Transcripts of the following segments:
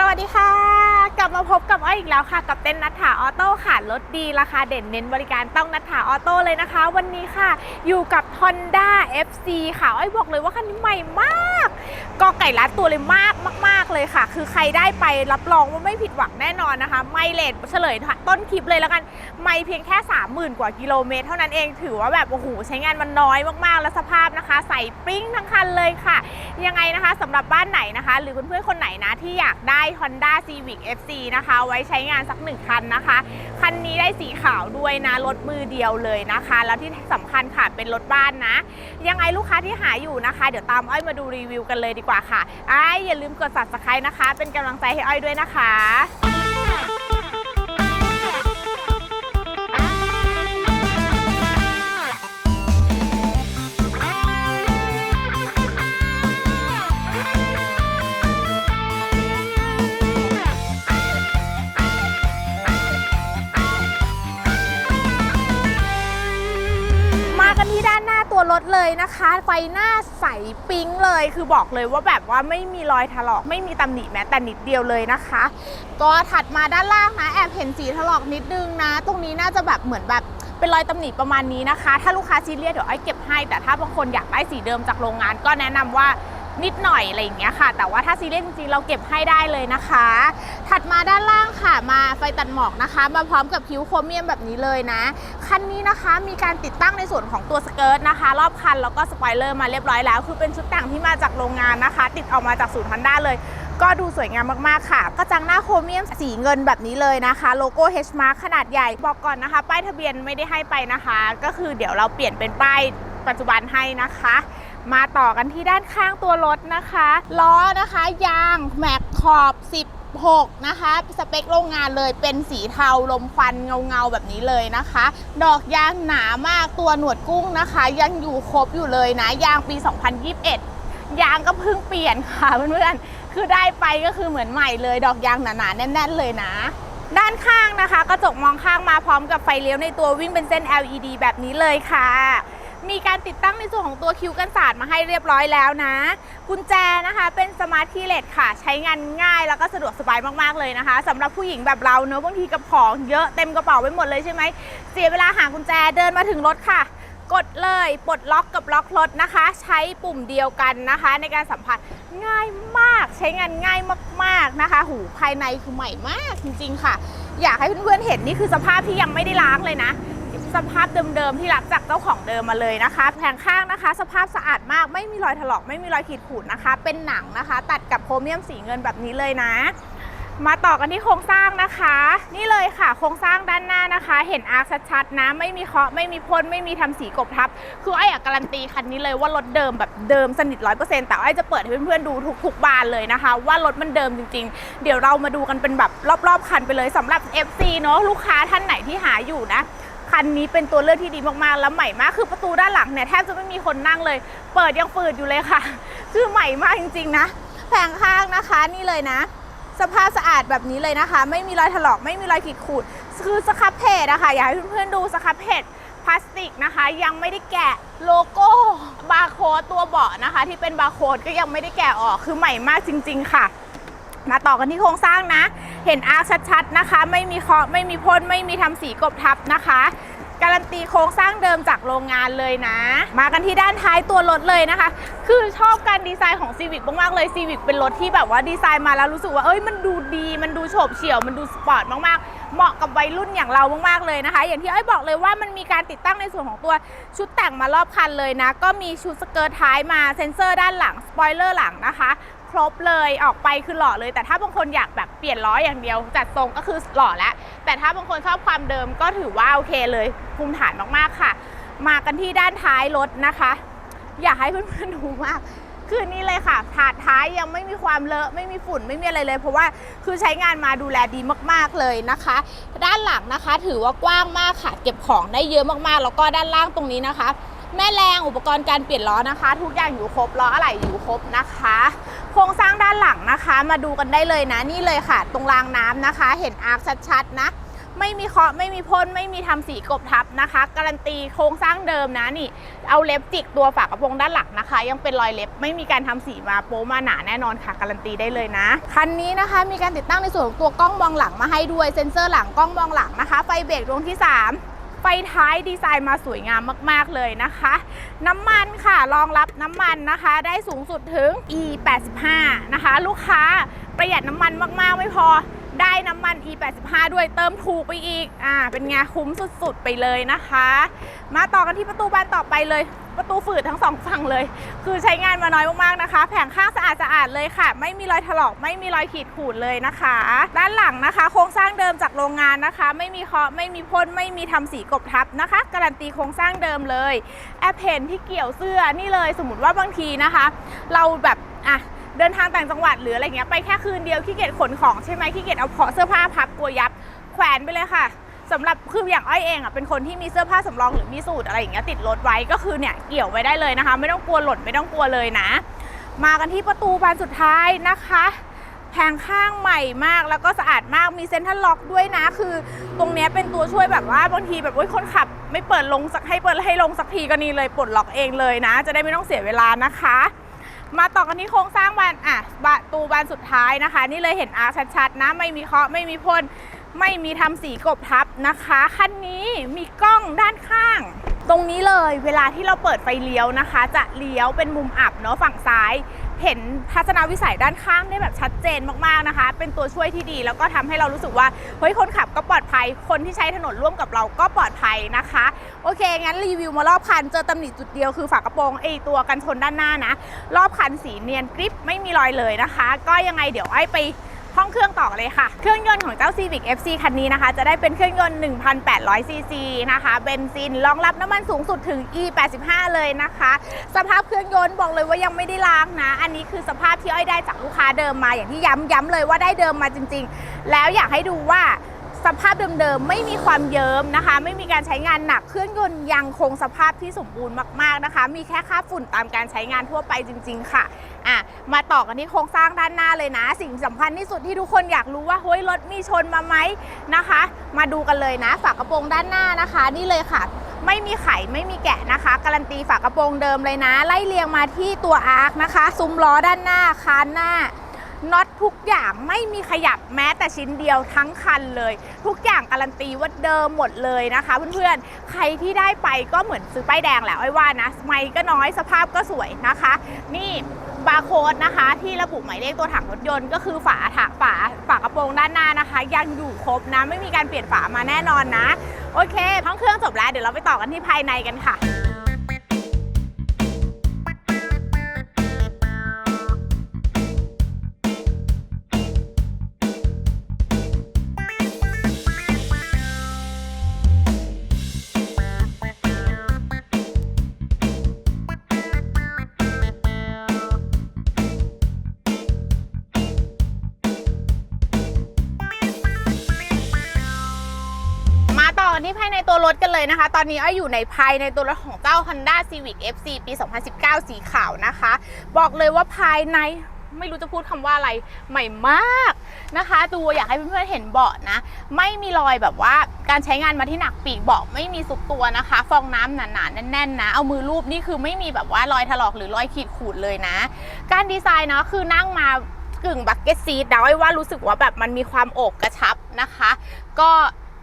สวัสดีค่ะ กลับมาพบกับอ้อยอีกแล้วค่ะ กับเต้นนัทธาออโต้ค่ะรถดีราคาเด่นเน้นบริการต้องนัทธาออโต้เลยนะคะ วันนี้ค่ะ อยู่กับ Honda FC ค่ะอ้อยบอกเลยว่าคันนี้ใหม่มากกอไก่ลัดตัวเลยมากมาก ๆ เลยค่ะ คือใครได้ไปรับรองว่าไม่ผิดหวังแน่นอนนะคะ ไม่เลทเฉลยต้นคลิปเลยแล้วกัน ไม่เพียงแค่ 30,000 กว่ากิโลเมตร เท่านั้นเองถือว่าแบบโอ้โหใช้งานมันน้อยมากๆ แล้วสภาพนะคะ ใส่ปริ้งทั้งคันเลยค่ะ ยังไงนะคะสำหรับบ้านไหนนะคะ หรือเพื่อนๆคนไหนนะที่อยากได้ Honda Civic FC นะคะ ไว้ใช้งานสักหนึ่งคันนะคะ คันนี้ได้สีขาวด้วยนะ รถมือเดียวเลยนะคะ แล้วที่สำคัญค่ะเป็นรถบ้านนะ ยังไงลูกค้าที่หาอยู่นะคะ เดี๋ยวตามอ้อยมาดูรีวิวกันเลยดีกว่าค่ะอ้ายอย่าลืมกด subscribe นะคะ เป็นกำลังใจให้อ้อยด้วยนะคะ ตัวรถเลยนะคะ ไฟหน้าใสปิ๊งเลย คือบอกเลยว่าแบบว่าไม่มีรอยถลอก ไม่มีตำหนิแม้แต่นิดเดียวเลยนะคะ ก็ถัดมาด้านล่างนะแอบเห็นสีถลอกนิดนึงนะ ตรงนี้น่าจะแบบเหมือนแบบเป็นรอยตำหนิประมาณนี้นะคะ ถ้าลูกค้าซีเรียสเดี๋ยวไอ้เก็บให้ แต่ถ้าบางคนอยากได้สีเดิมจากโรงงาน ก็แนะนำว่า นิดหน่อยอะไรอย่างเงี้ยค่ะ แต่ว่าถ้าซีเรียสจริงๆเราเก็บให้ได้เลยนะคะ ถัดมาด้านล่างค่ะมาไฟตัดหมอกนะคะ มาพร้อมกับคิ้วโครเมียมแบบนี้เลยนะ คันนี้นะคะมีการติดตั้งในส่วนของตัวสเกิร์ตนะคะ รอบคันแล้วก็สปอยเลอร์มาเรียบร้อยแล้ว คือเป็นชุดแต่งที่มาจากโรงงานนะคะ ติดออกมาจากศูนย์ฮันด้าเลยก็ดูสวยงามมากๆค่ะ กระจังหน้าโครเมียมสีเงินแบบนี้เลยนะคะ โลโก้ H Mark ขนาดใหญ่ บอกก่อนนะคะ ป้ายทะเบียนไม่ได้ให้ไปนะคะ ก็คือเดี๋ยวเราเปลี่ยนเป็นป้ายปัจจุบันให้นะคะ มาต่อกันที่ด้านข้างตัวรถนะคะ ล้อนะคะยางแม็กขอบ 16 นะคะ สเปคโรงงานเลยเป็นสีเทาลมควันเงาเงาๆแบบนี้เลยนะคะ ดอกยางหนามากตัวหนวดกุ้งนะคะ ยังอยู่ครบอยู่เลยนะ ยางปี 2021 ยางก็เพิ่งเปลี่ยนค่ะเพื่อนๆ คือได้ไปก็คือเหมือนใหม่เลย ดอกยางหนาๆแน่น ๆ เลยนะด้านข้างนะคะ กระจกมองข้างมาพร้อมกับไฟเลี้ยวในตัววิ่งเป็นเส้น LED แบบนี้เลยค่ะ มีการติดตั้งในส่วนของตัวคิวกันศาสตร์มาให้เรียบร้อยแล้วนะ กุญแจนะคะเป็นสมาร์ทคีย์เลสค่ะ ใช้งานง่ายแล้วก็สะดวกสบายมากๆเลยนะคะสำหรับผู้หญิงแบบเราเนอะบางทีกับของเยอะเต็มกระเป๋าไปหมดเลยใช่ไหมเสียเวลาหากุญแจเดินมาถึงรถค่ะกดเลยปลดล็อกกับล็อกรถนะคะ ใช้ปุ่มเดียวกันนะคะ ในการสัมผัสง่ายมากใช้งานง่ายมากๆนะคะ หูภายในคือใหม่มากจริงๆค่ะ อยากให้เพื่อนๆเห็นนี่คือสภาพที่ยังไม่ได้ล้างเลยนะ สภาพเดิมๆที่รับจากเจ้าของเดิมมาเลยนะคะ แผงข้างนะคะ สภาพสะอาดมากไม่มีรอยถลอกไม่มีรอยขีดข่วนนะคะ เป็นหนังนะคะ ตัดกับโครเมียมสีเงินแบบนี้เลยนะ มาต่อกันที่โครงสร้างนะคะ นี่เลยค่ะโครงสร้างด้านหน้านะคะ เห็นอาร์คชัดๆนะไม่มีเคาะไม่มีพ่นไม่มีทำสีกบทับ คือไอ้อยากการันตีคันนี้เลยว่ารถเดิมแบบเดิมสนิทร้อยเปอร์เซ็นต์แต่ไอ้จะเปิดให้เพื่อนๆดูทุกๆบานเลยนะคะ ว่ารถมันเดิมจริง ๆ เดี๋ยวเรามาดูกันเป็นแบบรอบๆคันไปเลยสำหรับ FC เนอะลูกค้าท่านไหนที่หาอยู่นะ คันนี้เป็นตัวเลือกที่ดีมากๆ แล้วใหม่มาก คือประตูด้านหลังเนี่ยแทบจะไม่มีคนนั่งเลย เปิดยังฝืดอยู่เลยค่ะ คือใหม่มากจริงๆนะ แผงข้างนะคะนี่เลยนะ สภาพสะอาดแบบนี้เลยนะคะ ไม่มีรอยถลอก ไม่มีรอยขีดข่วนคือสครับเพจอะค่ะ อยากให้เพื่อนๆดูสครับเพจพลาสติกนะคะ ยังไม่ได้แกะโลโก้บาร์โค้ดตัวเบาะนะคะ ที่เป็นบาร์โค้ดก็ยังไม่ได้แกะออก คือใหม่มากจริง ๆ ค่ะ มาต่อกันที่โครงสร้างนะ เห็นอาร์คชัดๆนะคะ ไม่มีเคาะไม่มีพ่นไม่มีทำสีกบทับนะคะการันตีโครงสร้างเดิมจากโรงงานเลยนะ มากันที่ด้านท้ายตัวรถเลยนะคะ คือชอบการดีไซน์ของ Civic มากๆเลย Civic เป็นรถที่แบบว่าดีไซน์มาแล้วรู้สึกว่าเอ้ยมันดูดี มันดูโฉบเฉี่ยว มันดูสปอร์ตมากๆ เหมาะกับวัยรุ่นอย่างเรามากๆเลยนะคะ อย่างที่ไอ้ยบอกเลยว่ามันมีการติดตั้งในส่วนของตัวชุดแต่งมารอบคันเลยนะ ก็มีชุดสเกิร์ตท้ายมาเซ็นเซอร์ด้านหลังสปอยเลอร์หลังนะคะ ครบเลยออกไปคือหล่อเลย แต่ถ้าบางคนอยากแบบเปลี่ยนล้ออย่างเดียว จัดทรงก็คือหล่อแล้วแต่ถ้าบางคนชอบความเดิมก็ถือว่าโอเคเลยภูมิฐานมากๆค่ะ มากันที่ด้านท้ายรถนะคะ อยากให้เพื่อนๆดูมากคือนี่เลยค่ะ ถาดท้ายยังไม่มีความเลอะไม่มีฝุ่นไม่มีอะไรเลย เพราะว่าคือใช้งานมาดูแลดีมากๆเลยนะคะ ด้านหลังนะคะ ถือว่ากว้างมากค่ะเก็บของได้เยอะมากๆ แล้วก็ด้านล่างตรงนี้นะคะ แม่แรงอุปกรณ์การเปลี่ยนล้อนะคะ ทุกอย่างอยู่ครบล้ออะไหล่อยู่ครบนะคะ ครงสร้างด้านหลังนะคะ มาดูกันได้เลยนะนี่เลยค่ะ ตรงรางน้ำนะคะ เห็นอาร์คชัดๆนะไม่มีเคาะไม่มีพ่นไม่มีทำสีกบทับนะคะ การันตีโครงสร้างเดิมนะนี่ เอาเล็บจิกตัวฝากระโปรงด้านหลังนะคะ ยังเป็นรอยเล็บไม่มีการทำสีมาโป๊มาหนาแน่นอนค่ะ การันตีได้เลยนะคันนี้นะคะ มีการติดตั้งในส่วนของตัวกล้องมองหลังมาให้ด้วยเซ็นเซอร์หลังกล้องมองหลังนะคะ ไฟเบรกดวงที่ 3 ไฟท้ายดีไซน์มาสวยงามมาก ๆ เลยนะคะ น้ำมันค่ะรองรับน้ำมันนะคะ ได้สูงสุดถึง e 8 5นะคะ ลูกค้าประหยัดน้ำมันมาก ๆ ไม่พอ ได้น้ำมัน e 8 5 ด้วยเติมถูกไปอีก อ่า เป็นไงคุ้มสุดๆไปเลยนะคะ มาต่อกันที่ประตูบานต่อไปเลย ประตูฝืดทั้งสองฝั่งเลย คือใช้งานมาน้อยมากๆนะคะ แผงข้างสะอาดสะอาดๆเลยค่ะ ไม่มีรอยถลอก ไม่มีรอยขีดข่วนเลยนะคะ ด้านหลังนะคะ โครงสร้างเดิมจากโรงงานนะคะ ไม่มีเคาะไม่มีพ่น ไม่มีทำสีกบทับนะคะ การันตีโครงสร้างเดิมเลย แอปเพนที่เกี่ยวเสื้อนี่เลย สมมติว่าบางทีนะคะ เราแบบ อะ เดินทางต่างจังหวัดหรืออะไรเงี้ยไปแค่คืนเดียวขี้เกียจขนของใช่ไหมขี้เกียจเอาของเสื้อผ้าพับกลัวยับแขวนไปเลยค่ะสำหรับคืออย่างอ้อยเองอะเป็นคนที่มีเสื้อผ้าสำรองหรือมีสูตรอะไรอย่างเงี้ยติดรถไว้ก็คือเนี่ยเกี่ยวไว้ได้เลยนะคะ ไม่ต้องกลัวหล่นไม่ต้องกลัวเลยนะ มากันที่ประตูบานสุดท้ายนะคะแผงข้างใหม่มากแล้วก็สะอาดมากมีเซ็นทรัลล็อกด้วยนะ คือตรงเนี้ยเป็นตัวช่วยแบบว่าบางทีแบบว่าคนขับ ไม่เปิดลงสักให้เปิดให้ลงสักทีก็นี่เลยปลดล็อกเองเลยนะ จะได้ไม่ต้องเสียเวลานะคะ มาต่อกันที่โครงสร้างบานอะประตูบานสุดท้ายนะคะ นี่เลยเห็นอาร์ชัดๆนะไม่มีเคาะไม่มีพ่นไม่มีทำสีกบทับนะคะคันนี้มีกล้องด้านข้าง ตรงนี้เลยเวลาที่เราเปิดไฟเลี้ยวนะคะ จะเลี้ยวเป็นมุมอับเนาะฝั่งซ้าย เห็นทัศนวิสัยด้านข้างได้แบบชัดเจนมากๆนะคะ เป็นตัวช่วยที่ดี แล้วก็ทำให้เรารู้สึกว่าเฮ้ยคนขับก็ปลอดภัย คนที่ใช้ถนนร่วมกับเราก็ปลอดภัยนะคะ โอเค งั้นรีวิวมารอบคันเจอตำหนิจุดเดียวคือฝากระโปรงไอตัวกันชนด้านหน้านะ รอบคันสีเนียนกริปไม่มีรอยเลยนะคะ ก็ยังไงเดี๋ยวไอ้ไป ห้องเครื่องต่อเลยค่ะ เครื่องยนต์ของเจ้า Civic FC คันนี้นะคะ จะได้เป็นเครื่องยนต์ 1,800 ซีซีนะคะเบนซินรองรับน้ำมันสูงสุดถึง E 85 เลยนะคะ สภาพเครื่องยนต์บอกเลยว่ายังไม่ได้ล้างนะ อันนี้คือสภาพที่อ้อยได้จากลูกค้าเดิมมาอย่างที่ย้ำย้ำเลยว่าได้เดิมมาจริง ๆ แล้วอยากให้ดูว่า สภาพเดิมๆไม่มีความเยิ้มนะคะ ไม่มีการใช้งานหนักเครื่องยนต์ยังคงสภาพที่สมบูรณ์มากๆนะคะ มีแค่ค่าฝุ่นตามการใช้งานทั่วไปจริง ๆ ค่ะอะ มาต่อกันที่โครงสร้างด้านหน้าเลยนะ สิ่งสำคัญที่สุดที่ทุกคนอยากรู้ว่าเฮ้ยรถมีชนมาไหมนะคะ มาดูกันเลยนะฝากระโปรงด้านหน้านะคะ นี่เลยค่ะไม่มีไขไม่มีแกะนะคะ การันตีฝากระโปรงเดิมเลยนะ ไล่เรียงมาที่ตัวอาร์คนะคะ ซุ้มล้อด้านหน้าคานหน้า น็อตทุกอย่างไม่มีขยับแม้แต่ชิ้นเดียวทั้งคันเลย ทุกอย่างการันตีว่าเดิมหมดเลยนะคะ เพื่อนๆ ใครที่ได้ไปก็เหมือนซื้อป้ายแดงแหละไอ้ว่านะไม่ก็น้อยสภาพก็สวยนะคะ นี่บาร์โค้ดนะคะ ที่ระบุหมายเลขตัวถังรถยนต์ก็คือฝาถักฝาฝากระโปรงด้านหน้านะคะ ยังอยู่ครบนะ ไม่มีการเปลี่ยนฝามาแน่นอนนะ โอเคห้องเครื่องจบแล้วเดี๋ยวเราไปต่อกันที่ภายในกันค่ะ ในตัวรถกันเลยนะคะ ตอนนี้อ้อยอยู่ในภายในตัวรถของเจ้า Honda Civic FC ปี 2019 สีขาวนะคะ บอกเลยว่าภายในไม่รู้จะพูดคำว่าอะไรใหม่มากนะคะดูอยากให้เพื่อนๆเห็นเบาะนะ ไม่มีรอยแบบว่าการใช้งานมาที่หนักปีกเบาะไม่มีสุกตัวนะคะ ฟองน้ำหนาๆแน่นๆนะ เอามือรูปนี่คือไม่มีแบบว่ารอยถลอกหรือรอยขีดขูดเลยนะ การดีไซน์เนาะคือนั่งมากึ่งบักเก็ตซีดดาไว้ว่ารู้สึกว่าแบบมันมีความโอบกระชับนะคะ ก็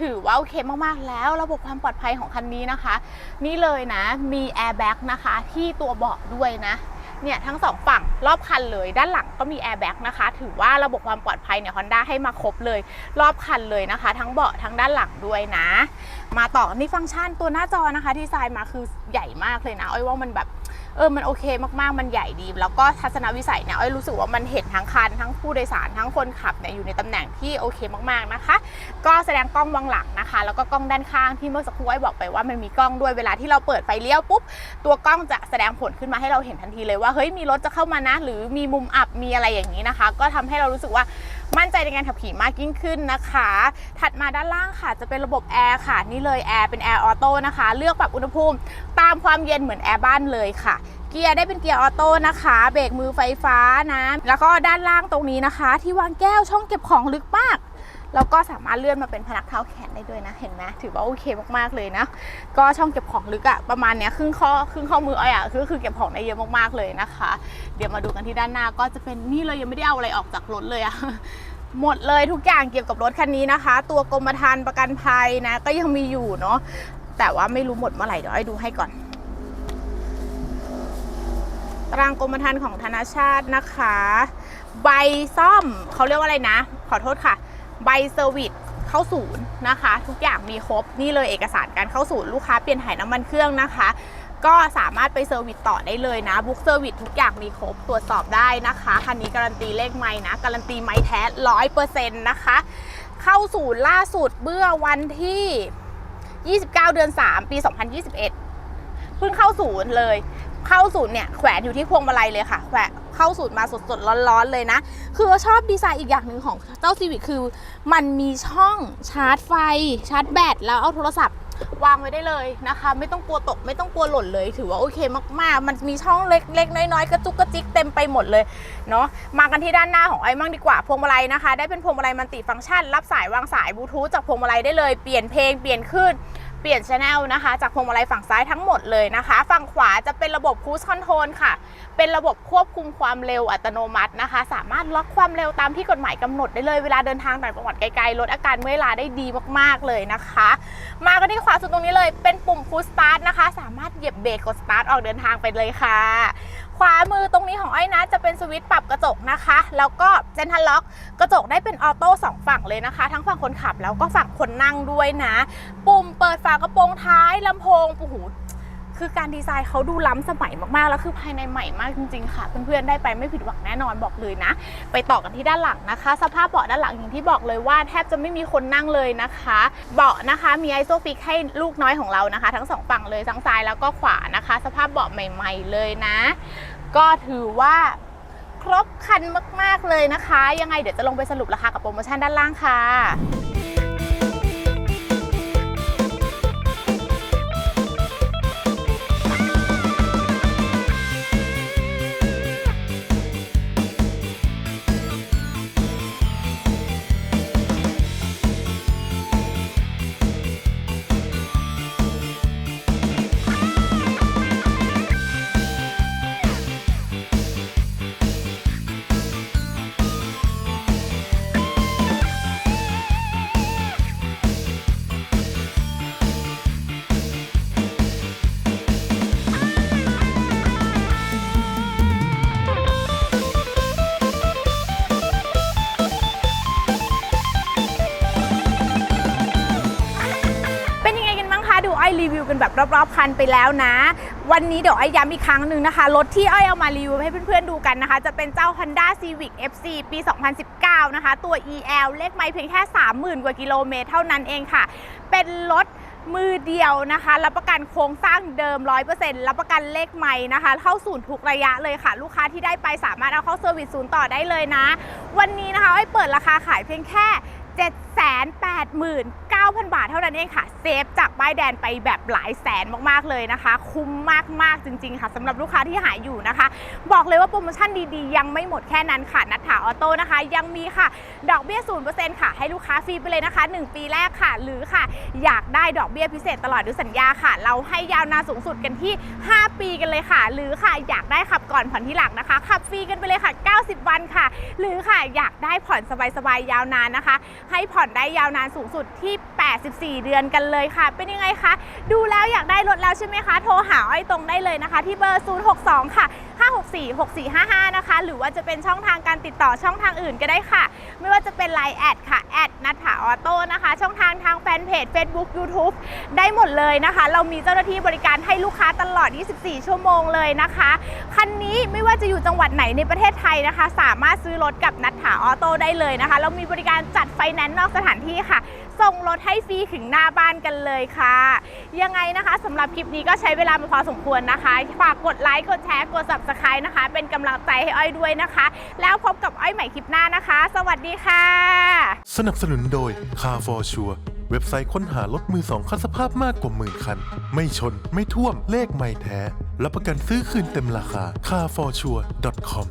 ถือว่าโอเคมากๆแล้ว ระบบความปลอดภัยของคันนี้นะคะ นี่เลยนะมีแอร์แบ็กนะคะที่ตัวเบาะด้วยนะเนี่ยทั้งสองฝั่งรอบคันเลย ด้านหลังก็มีแอร์แบ็กนะคะ ถือว่าระบบความปลอดภัยเนี่ยฮอนด้าให้มาครบเลย รอบคันเลยนะคะ ทั้งเบาะทั้งด้านหลังด้วยนะ มาต่อนที่ฟังก์ชันตัวหน้าจอนะคะที่ดีไซน์มาคือใหญ่มากเลยนะอ้อยว่ามันแบบ เออมันโอเคมากๆ มันใหญ่ดี แล้วก็ทัศนวิสัยเนี่ยอ้อยรู้สึกว่ามันเห็นทั้งคัน ทั้งผู้โดยสารทั้งคนขับเนี่ยอยู่ในตำแหน่งที่โอเคมากๆนะคะ ก็แสดงกล้องมองหลังนะคะ แล้วก็กล้องด้านข้างที่เมื่อสักครู่อ้อยบอกไปว่ามันมีกล้องด้วยเวลาที่เราเปิดไฟเลี้ยวปุ๊บตัวกล้องจะแสดงผลขึ้นมาให้เราเห็นทันทีเลยว่าเฮ้ยมีรถจะเข้ามานะ หรือมีมุมอับมีอะไรอย่างนี้นะคะ ก็ทำให้เรารู้สึกว่า มั่นใจในการขับขี่มากยิ่งขึ้นนะคะ ถัดมาด้านล่างค่ะจะเป็นระบบแอร์ค่ะนี่เลยแอร์เป็นแอร์ออโต้นะคะ เลือกปรับอุณหภูมิ ตามความเย็นเหมือนแอร์บ้านเลยค่ะเกียร์ได้เป็นเกียร์ออโต้นะคะ เบรกมือไฟฟ้านะ แล้วก็ด้านล่างตรงนี้นะคะ ที่วางแก้วช่องเก็บของลึกมาก แล้วก็สามารถเลื่อนมาเป็นพนักเท้าแขนได้ด้วยนะ เห็นไหมถือว่าโอเคมากๆเลยนะ ก็ช่องเก็บของลึกอะประมาณเนี้ยครึ่งข้อครึ่งข้อมืออ้อยอะคือคือเก็บของได้เยอะมากๆเลยนะคะ เดี๋ยวมาดูกันที่ด้านหน้าก็จะเป็นนี่เลยยังไม่ได้เอาอะไรออกจากรถเลยอะหมดเลยทุกอย่างเกี่ยวกับรถคันนี้นะคะ ตัวกรมธรรม์ประกันภัยนะ ก็ยังมีอยู่เนาะแต่ว่าไม่รู้หมดเมื่อไหร่เดี๋ยวให้ดูให้ก่อนตารางกรมธรรม์ของธนาชาตินะคะ ใบซ่อมเขาเรียกว่าอะไรนะ ขอโทษค่ะ ใบเซอร์วิสเข้าศูนย์นะคะ ทุกอย่างมีครบนี่เลยเอกสารการเข้าศูนย์ลูกค้าเปลี่ยนถ่ายน้ำมันเครื่องนะคะ ก็สามารถไปเซอร์วิสต่อได้เลยนะบุ๊กเซอร์วิสทุกอย่างมีครบตรวจสอบได้นะคะคันนี้การันตีเลขไม้นะการันตีไม้แท้ร้อยเปอร์เซ็นต์นะคะเข้าศูนย์ล่าสุดเมื่อวันที่ 29 เดือน 3 ปี 2021 เพิ่งเข้าศูนย์เลย เข้าศูนย์เนี่ยแขวนอยู่ที่พวงมาลัยเลยค่ะแขวน เข้าศูนย์มาสดๆร้อนๆเลยนะ คือชอบดีไซน์อีกอย่างหนึ่งของเจ้าซีวิ c คือ มันมีช่องชาร์จไฟ ชาร์จแบตแล้วเอาโทรศัพท์วางไว้ได้เลยนะคะ ไม่ต้องกลัวตกไม่ต้องกลัวหล่นเลย ถือว่าโอเคมากๆ มันมีช่องเล็กๆ น้อยๆ กระจุกกระจิกเต็มไปหมดเลยเนาะมากันที่ด้านหน้าของไอ้มั่งดีกว่าพวงมาลัยนะคะ ได้เป็นพวงมาลัยมันติฟังก์ชัน รับสายวางสายบลูทูธจากพวงมาลัยได้เลยเปลี่ยนเพลงเปลี่ยนคลื่น เปลี่ยนชแนลนะคะ จากพวงมาลัยฝั่งซ้ายทั้งหมดเลยนะคะ ฝั่งขวาจะเป็นระบบคู i คอนโทรลค่ะ เป็นระบบควบคุมความเร็วอัตโนมัตินะคะ สามารถล็อกความเร็วตามที่กฎหมายกำหนดได้เลยเวลาเดินทางต่างจังหวัดไกลๆลดอาการเมื่อยล้าได้ดีมากๆเลยนะคะ มากันที่ขวาสุดตรงนี้เลย เป็นปุ่มฟูสตาร์ทนะคะ สามารถเหยียบเบรกกดสตาร์ทออกเดินทางไปเลยค่ะ ขวามือตรง องไอ้นะ จะเป็นสวิตช์ปรับกระจกนะคะ แล้วก็เซนทันล็อกกระจกได้เป็นออโต้สองฝั่งเลยนะคะ ทั้งฝั่งคนขับแล้วก็ฝั่งคนนั่งด้วยนะ ปุ่มเปิดฝากระโปรงท้ายลำโพงโอ้โหคือการดีไซน์เขาดูล้ำสมัยมากๆ แล้วคือภายในใหม่มากจริงๆ ค่ะ เพื่อนๆ ได้ไปไม่ผิดหวังแน่นอนบอกเลยนะ ไปต่อกันที่ด้านหลังนะคะ สภาพเบาะด้านหลังอย่างที่บอกเลยว่าแทบจะไม่มีคนนั่งเลยนะคะ เบาะนะคะมีไอโซฟิกให้ลูกน้อยของเรานะคะ ทั้งสองฝั่งเลยทั้งซ้ายแล้วก็ขวานะคะ สภาพเบาะใหม่ ๆ เลยนะ ก็ถือว่าครบคันมาก ๆ เลยนะคะ ยังไงเดี๋ยวจะลงไปสรุปราคากับโปรโมชั่นด้านล่างค่ะ ดูอ้อยรีวิวกันแบบรอบๆคันไปแล้วนะ วันนี้เดี๋ยวอ้อยย้ำอีกครั้งหนึ่งนะคะ รถที่อ้อยเอามารีวิวให้เพื่อนๆดูกันนะคะ จะเป็นเจ้า Honda Civic FC ปี 2019 นะคะ ตัว EL เลขไมล์เพียงแค่ 30,000 กว่ากิโลเมตรเท่านั้นเองค่ะ เป็นรถมือเดียวนะคะรับประกันโครงสร้างเดิม 100%รับประกันเลขไม้นะคะ เข้าศูนย์ทุกระยะเลยค่ะ ลูกค้าที่ได้ไปสามารถเอาเข้าเซอร์วิสศูนย์ต่อได้เลยนะ วันนี้นะคะอ้อยเปิดราคาขายเพียงแค่ 789,000 บาทเท่านั้นเองค่ะ เซฟจากป้ายแดนไปแบบหลายแสนมากๆเลยนะคะ คุ้มมากๆจริง ๆ ค่ะสำหรับลูกค้าที่หายอยู่นะคะ บอกเลยว่าโปรโมชั่นดีๆ ยังไม่หมดแค่นั้นค่ะ นัทถาออโต้นะคะ ยังมีค่ะ ดอกเบี้ย 0%ค่ะ ให้ลูกค้าฟรีไปเลยนะคะ 1 ปีแรกค่ะ หรือค่ะ อยากได้ดอกเบี้ยพิเศษตลอดด้วยสัญญาค่ะ เราให้ยาวนานสูงสุดกันที่ 5 ปีกันเลยค่ะ หรือค่ะอยากได้ขับก่อนผ่อนที่หลังนะคะขับฟรีกันไปเลยค่ะ 90 วันค่ะ หรือค่ะอยากได้ผ่อนสบายๆยาวนานนะคะให้ผ่อนได้ยาวนานสูงสุดที่ 84เดือนกันเลยค่ะ เป็นยังไงคะ ดูแล้วอยากได้รถแล้วใช่ไหมคะ โทรหาอ้อยตรงได้เลยนะคะ ที่เบอร์ 062 ค่ะ 564 6455 นะคะ หรือว่าจะเป็นช่องทางการติดต่อช่องทางอื่นก็ได้ค่ะ ไม่ว่าจะเป็น Line แอดค่ะแอดนัทถาออโต้นะคะ ช่องทางทางแฟนเพจ Facebook YouTube ได้หมดเลยนะคะ เรามีเจ้าหน้าที่บริการให้ลูกค้าตลอด 24 ชั่วโมงเลยนะคะ คันนี้ไม่ว่าจะอยู่จังหวัดไหนในประเทศไทยนะคะ สามารถซื้อรถกับนัทถาออโต้ได้เลยนะคะ เรามีบริการจัดไฟแนนซ์นอกสถานที่ค่ะ ส่งรถให้ฟรีถึงหน้าบ้านกันเลยค่ะ ยังไงนะคะสำหรับคลิปนี้ก็ใช้เวลามาพอสมควรนะคะ ฝากกดไลค์กดแชร์กด subscribe นะคะ เป็นกำลังใจให้อ้อยด้วยนะคะ แล้วพบกับอ้อยใหม่คลิปหน้านะคะ สวัสดีค่ะ สนับสนุนโดย Car for Sure เว็บไซต์ค้นหารถมือสองคันสภาพมากกว่าหมื่นคัน ไม่ชนไม่ท่วมเลขไม่แท้รับประกันซื้อคืนเต็มราคา carforsure.com